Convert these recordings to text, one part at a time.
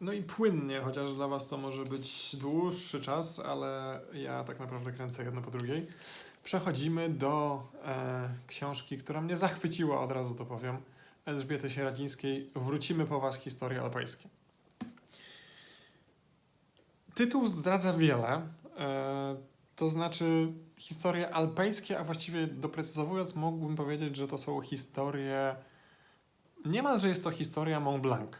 No i płynnie, chociaż dla Was to może być dłuższy czas, ale ja tak naprawdę kręcę jedno po drugiej. Przechodzimy do e, książki, która mnie zachwyciła, od razu to powiem. Elżbiety Sieradzińskiej Wrócimy po Was, historie alpejskie. Tytuł zdradza wiele, e, to znaczy historie alpejskie, a właściwie doprecyzowując, mógłbym powiedzieć, że to są historie. Niemalże jest to historia Mont Blanc,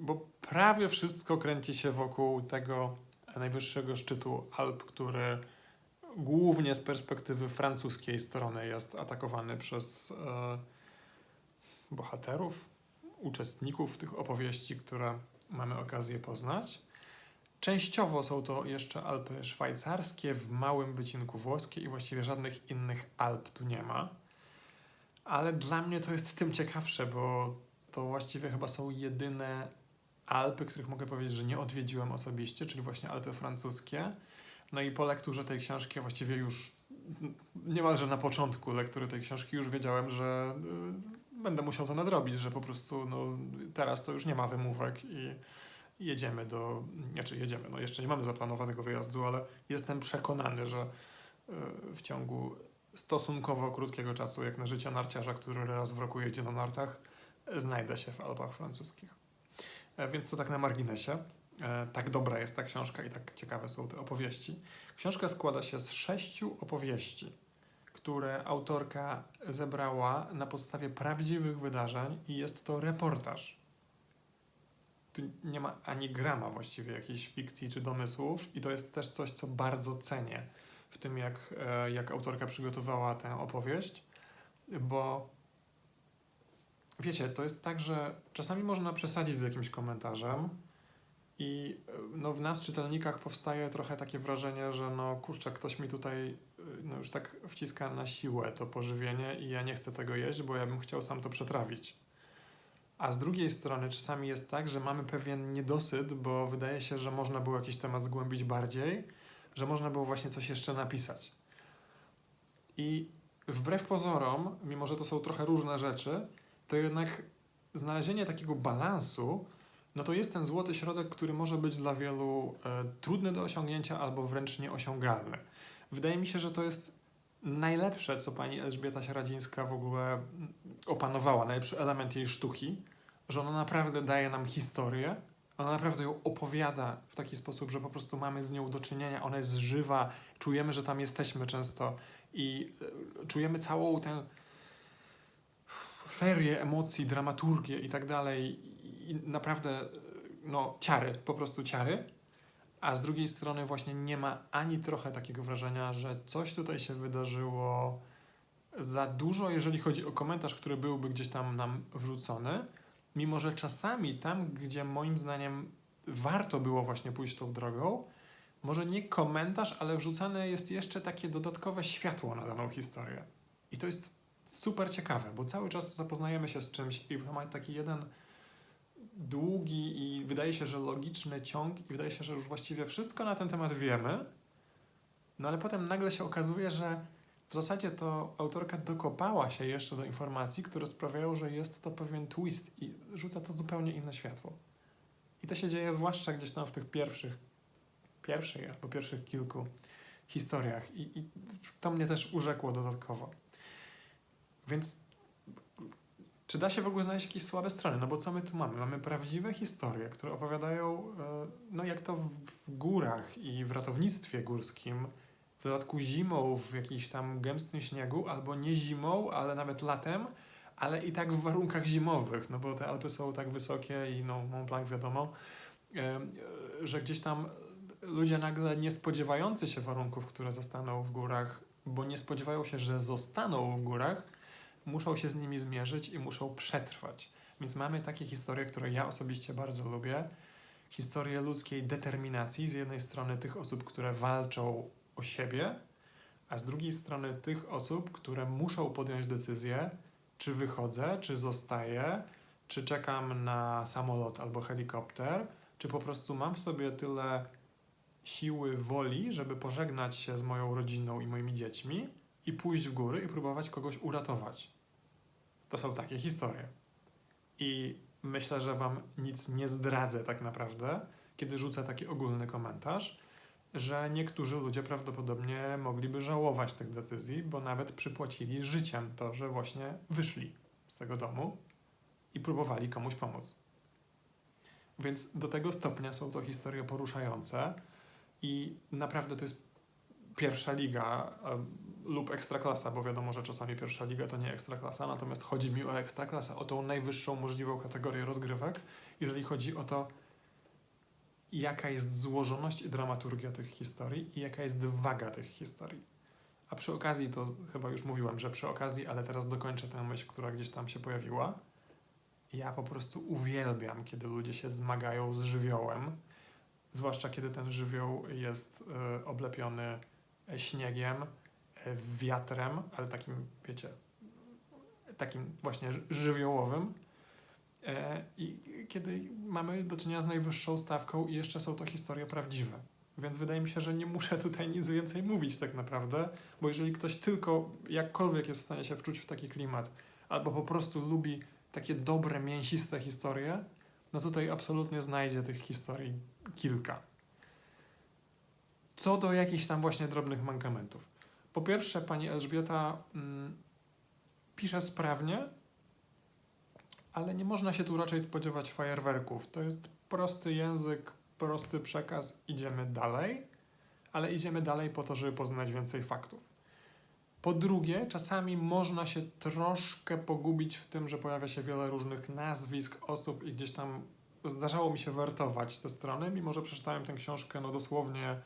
bo prawie wszystko kręci się wokół tego najwyższego szczytu Alp, który głównie z perspektywy francuskiej strony jest atakowany przez e, bohaterów, uczestników tych opowieści, które mamy okazję poznać. Częściowo są to jeszcze Alpy szwajcarskie, w małym wycinku włoskie i właściwie żadnych innych Alp tu nie ma. Ale dla mnie to jest tym ciekawsze, bo to właściwie chyba są jedyne Alpy, których mogę powiedzieć, że nie odwiedziłem osobiście, czyli właśnie Alpy francuskie. No i po lekturze tej książki, a właściwie już niemalże na początku lektury tej książki już wiedziałem, że y, będę musiał to nadrobić, że po prostu no, teraz to już nie ma wymówek i jedziemy do, znaczy jedziemy, no jeszcze nie mamy zaplanowanego wyjazdu, ale jestem przekonany, że y, w ciągu stosunkowo krótkiego czasu, jak na życie narciarza, który raz w roku jedzie na nartach, znajdę się w Alpach francuskich. E, Więc to tak na marginesie. E, Tak dobra jest ta książka i tak ciekawe są te opowieści. Książka składa się z sześciu opowieści, które autorka zebrała na podstawie prawdziwych wydarzeń i jest to reportaż. Tu nie ma ani grama właściwie jakiejś fikcji czy domysłów i to jest też coś, co bardzo cenię w tym, jak, e, jak autorka przygotowała tę opowieść, bo wiecie, to jest tak, że czasami można przesadzić z jakimś komentarzem i e, no, w nas, czytelnikach, powstaje trochę takie wrażenie, że no kurczę, ktoś mi tutaj e, no, już tak wciska na siłę to pożywienie i ja nie chcę tego jeść, bo ja bym chciał sam to przetrawić. A z drugiej strony czasami jest tak, że mamy pewien niedosyt, bo wydaje się, że można było jakiś temat zgłębić bardziej, że można było właśnie coś jeszcze napisać. I wbrew pozorom, mimo że to są trochę różne rzeczy, to jednak znalezienie takiego balansu, no to jest ten złoty środek, który może być dla wielu e, trudny do osiągnięcia albo wręcz nieosiągalny. Wydaje mi się, że to jest najlepsze, co pani Elżbieta Sieраdzińska w ogóle mm, opanowała, najlepszy element jej sztuki, że ona naprawdę daje nam historię, ona naprawdę ją opowiada w taki sposób, że po prostu mamy z nią do czynienia, ona jest żywa, czujemy, że tam jesteśmy często i e, czujemy całą tę ferię emocji, dramaturgię i tak dalej i naprawdę e, no ciary, po prostu ciary, a z drugiej strony właśnie nie ma ani trochę takiego wrażenia, że coś tutaj się wydarzyło za dużo, jeżeli chodzi o komentarz, który byłby gdzieś tam nam wrzucony, mimo że czasami tam, gdzie moim zdaniem warto było właśnie pójść tą drogą, może nie komentarz, ale wrzucane jest jeszcze takie dodatkowe światło na daną historię. I to jest super ciekawe, bo cały czas zapoznajemy się z czymś i to ma taki jeden długi i wydaje się, że logiczny ciąg i wydaje się, że już właściwie wszystko na ten temat wiemy, no ale potem nagle się okazuje, że w zasadzie to autorka dokopała się jeszcze do informacji, które sprawiają, że jest to pewien twist i rzuca to zupełnie inne światło. I to się dzieje zwłaszcza gdzieś tam w tych pierwszych, pierwszej albo pierwszych kilku historiach i, i to mnie też urzekło dodatkowo. Więc czy da się w ogóle znaleźć jakieś słabe strony? No bo co my tu mamy? Mamy prawdziwe historie, które opowiadają, e, no jak to w górach i w ratownictwie górskim, w dodatku zimą w jakimś tam gęstym śniegu, albo nie zimą, ale nawet latem, ale i tak w warunkach zimowych, no bo te Alpy są tak wysokie i no Mont Blanc wiadomo, e, e, że gdzieś tam ludzie nagle nie spodziewający się warunków, które zostaną w górach, bo nie spodziewają się, że zostaną w górach, muszą się z nimi zmierzyć i muszą przetrwać. Więc mamy takie historie, które ja osobiście bardzo lubię. Historie ludzkiej determinacji, z jednej strony tych osób, które walczą o siebie, a z drugiej strony tych osób, które muszą podjąć decyzję, czy wychodzę, czy zostaję, czy czekam na samolot albo helikopter, czy po prostu mam w sobie tyle siły woli, żeby pożegnać się z moją rodziną i moimi dziećmi i pójść w góry i próbować kogoś uratować. To są takie historie. I myślę, że Wam nic nie zdradzę tak naprawdę, kiedy rzucę taki ogólny komentarz, że niektórzy ludzie prawdopodobnie mogliby żałować tych decyzji, bo nawet przypłacili życiem to, że właśnie wyszli z tego domu i próbowali komuś pomóc. Więc do tego stopnia są to historie poruszające i naprawdę to jest pierwsza liga lub ekstraklasa, bo wiadomo, że czasami pierwsza liga to nie ekstraklasa, natomiast chodzi mi o ekstraklasę, o tą najwyższą możliwą kategorię rozgrywek, jeżeli chodzi o to, jaka jest złożoność i dramaturgia tych historii i jaka jest waga tych historii. A przy okazji, to chyba już mówiłem, że przy okazji, ale teraz dokończę tę myśl, która gdzieś tam się pojawiła. Ja po prostu uwielbiam, kiedy ludzie się zmagają z żywiołem, zwłaszcza kiedy ten żywioł jest e, oblepiony śniegiem, wiatrem, ale takim, wiecie, takim właśnie ży- żywiołowym. E, I kiedy mamy do czynienia z najwyższą stawką i jeszcze są to historie prawdziwe. Więc wydaje mi się, że nie muszę tutaj nic więcej mówić tak naprawdę, bo jeżeli ktoś tylko jakkolwiek jest w stanie się wczuć w taki klimat, albo po prostu lubi takie dobre, mięsiste historie, no tutaj absolutnie znajdzie tych historii kilka. Co do jakichś tam właśnie drobnych mankamentów. Po pierwsze, pani Elżbieta mm, pisze sprawnie, ale nie można się tu raczej spodziewać fajerwerków. To jest prosty język, prosty przekaz, idziemy dalej, ale idziemy dalej po to, żeby poznać więcej faktów. Po drugie, czasami można się troszkę pogubić w tym, że pojawia się wiele różnych nazwisk, osób i gdzieś tam zdarzało mi się wertować te strony, mimo że przeczytałem tę książkę no dosłownie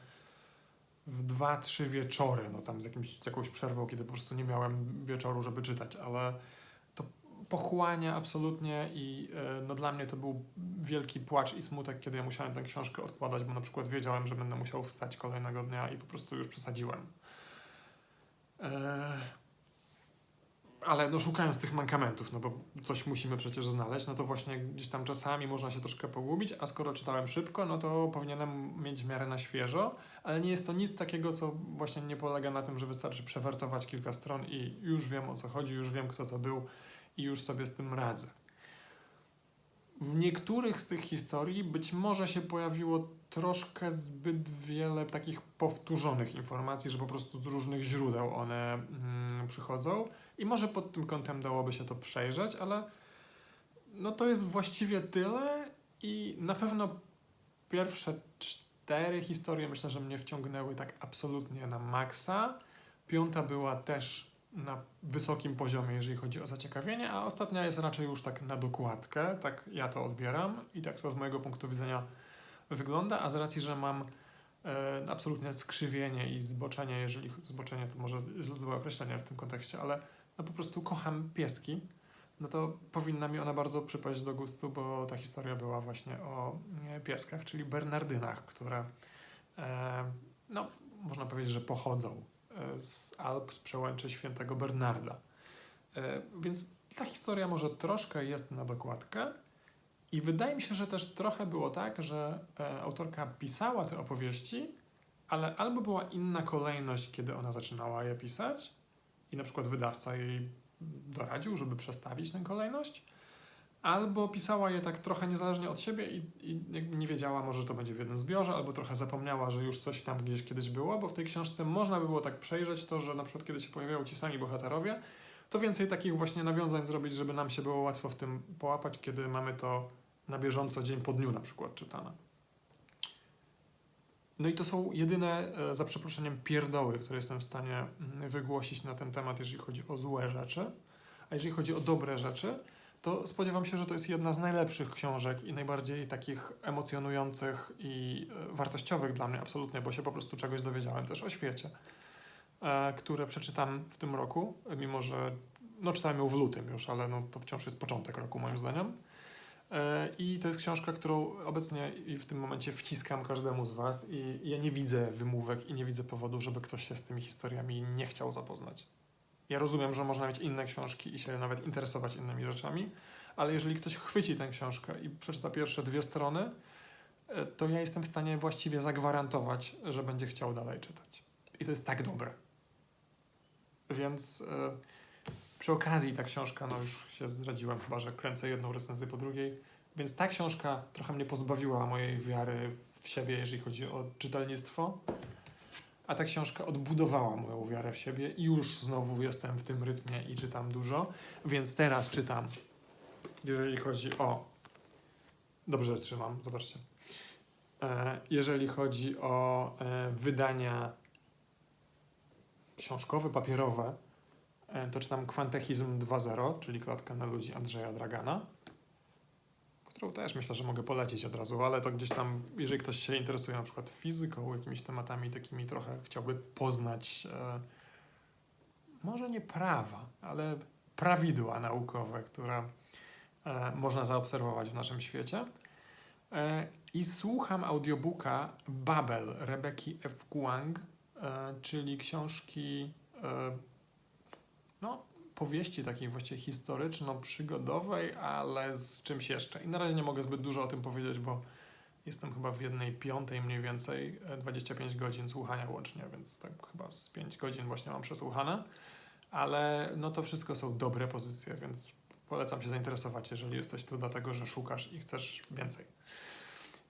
w dwa, trzy wieczory, no tam z, jakimś, jakąś przerwą, kiedy po prostu nie miałem wieczoru, żeby czytać, ale to pochłania absolutnie i e, no dla mnie to był wielki płacz i smutek, kiedy ja musiałem tę książkę odkładać, bo na przykład wiedziałem, że będę musiał wstać kolejnego dnia i po prostu już przesadziłem. E, ale no szukając tych mankamentów, no bo coś musimy przecież znaleźć, no to właśnie gdzieś tam czasami można się troszkę pogubić, a skoro czytałem szybko, no to powinienem mieć w miarę na świeżo, ale nie jest to nic takiego, co właśnie nie polega na tym, że wystarczy przewertować kilka stron i już wiem o co chodzi, już wiem kto to był i już sobie z tym radzę. W niektórych z tych historii być może się pojawiło troszkę zbyt wiele takich powtórzonych informacji, że po prostu z różnych źródeł one mm, przychodzą i może pod tym kątem dałoby się to przejrzeć, ale no to jest właściwie tyle i na pewno pierwsze cztery historie myślę, że mnie wciągnęły tak absolutnie na maksa. Piąta była też na wysokim poziomie, jeżeli chodzi o zaciekawienie, a ostatnia jest raczej już tak na dokładkę, tak ja to odbieram i tak to z mojego punktu widzenia wygląda, a z racji, że mam e, absolutne skrzywienie i zboczenie, jeżeli zboczenie to może złe określenie w tym kontekście, ale no po prostu kocham pieski, no to powinna mi ona bardzo przypaść do gustu, bo ta historia była właśnie o e, pieskach, czyli Bernardynach, które e, no, można powiedzieć, że pochodzą e, z Alp, z przełęczy świętego Bernarda. E, Więc ta historia może troszkę jest na dokładkę i wydaje mi się, że też trochę było tak, że e, autorka pisała te opowieści, ale albo była inna kolejność, kiedy ona zaczynała je pisać i na przykład wydawca jej doradził, żeby przestawić tę kolejność, albo pisała je tak trochę niezależnie od siebie i, i nie wiedziała, może że to będzie w jednym zbiorze, albo trochę zapomniała, że już coś tam gdzieś kiedyś było, bo w tej książce można by było tak przejrzeć to, że na przykład kiedy się pojawiają ci sami bohaterowie, to więcej takich właśnie nawiązań zrobić, żeby nam się było łatwo w tym połapać, kiedy mamy to na bieżąco dzień po dniu na przykład czytane. No i to są jedyne, e, za przeproszeniem, pierdoły, które jestem w stanie mm, wygłosić na ten temat, jeżeli chodzi o złe rzeczy. A jeżeli chodzi o dobre rzeczy, to spodziewam się, że to jest jedna z najlepszych książek i najbardziej takich emocjonujących i e, wartościowych dla mnie absolutnie, bo się po prostu czegoś dowiedziałem też o świecie, e, które przeczytam w tym roku, mimo że no czytałem ją w lutym już, ale no to wciąż jest początek roku moim zdaniem. E, I to jest książka, którą obecnie i w tym momencie wciskam każdemu z Was i ja nie widzę wymówek i nie widzę powodu, żeby ktoś się z tymi historiami nie chciał zapoznać. Ja rozumiem, że można mieć inne książki i się nawet interesować innymi rzeczami, ale jeżeli ktoś chwyci tę książkę i przeczyta pierwsze dwie strony, e, to ja jestem w stanie właściwie zagwarantować, że będzie chciał dalej czytać. I to jest tak dobre. Więc e, przy okazji ta książka, no już się zdradziłem chyba, że kręcę jedną recenzję po drugiej, Więc ta książka trochę mnie pozbawiła mojej wiary w siebie, jeżeli chodzi o czytelnictwo. A ta książka odbudowała moją wiarę w siebie i już znowu jestem w tym rytmie i czytam dużo. Więc teraz czytam, jeżeli chodzi o. Dobrze trzymam, zobaczcie. E, Jeżeli chodzi o e, wydania książkowe, papierowe, to czytam Kwantechizm 2.0, czyli Klatka na ludzi Andrzeja Dragana, którą też myślę, że mogę polecić od razu, ale to gdzieś tam, jeżeli ktoś się interesuje na przykład fizyką, jakimiś tematami takimi trochę chciałby poznać, e, może nie prawa, ale prawidła naukowe, które e, można zaobserwować w naszym świecie. E, I słucham audiobooka Babel Rebeki F. Kuang, e, czyli książki, e, no, powieści takiej właściwie historyczno-przygodowej, ale z czymś jeszcze. I na razie nie mogę zbyt dużo o tym powiedzieć, bo jestem chyba w jednej piątej mniej więcej, e, 25 godzin słuchania łącznie, więc tak chyba z 5 godzin właśnie mam przesłuchane. Ale no to wszystko są dobre pozycje, więc polecam się zainteresować, jeżeli jesteś tu dlatego, że szukasz i chcesz więcej.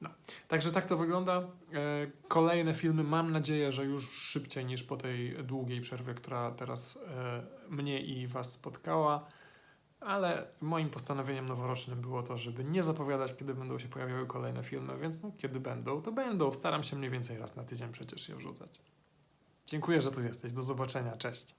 No. Także tak to wygląda. E, Kolejne filmy mam nadzieję, że już szybciej niż po tej długiej przerwie, która teraz e, mnie i Was spotkała. Ale moim postanowieniem noworocznym było to, żeby nie zapowiadać, kiedy będą się pojawiały kolejne filmy, więc no, kiedy będą, to będą. Staram się mniej więcej raz na tydzień przecież je wrzucać. Dziękuję, że tu jesteś. Do zobaczenia. Cześć.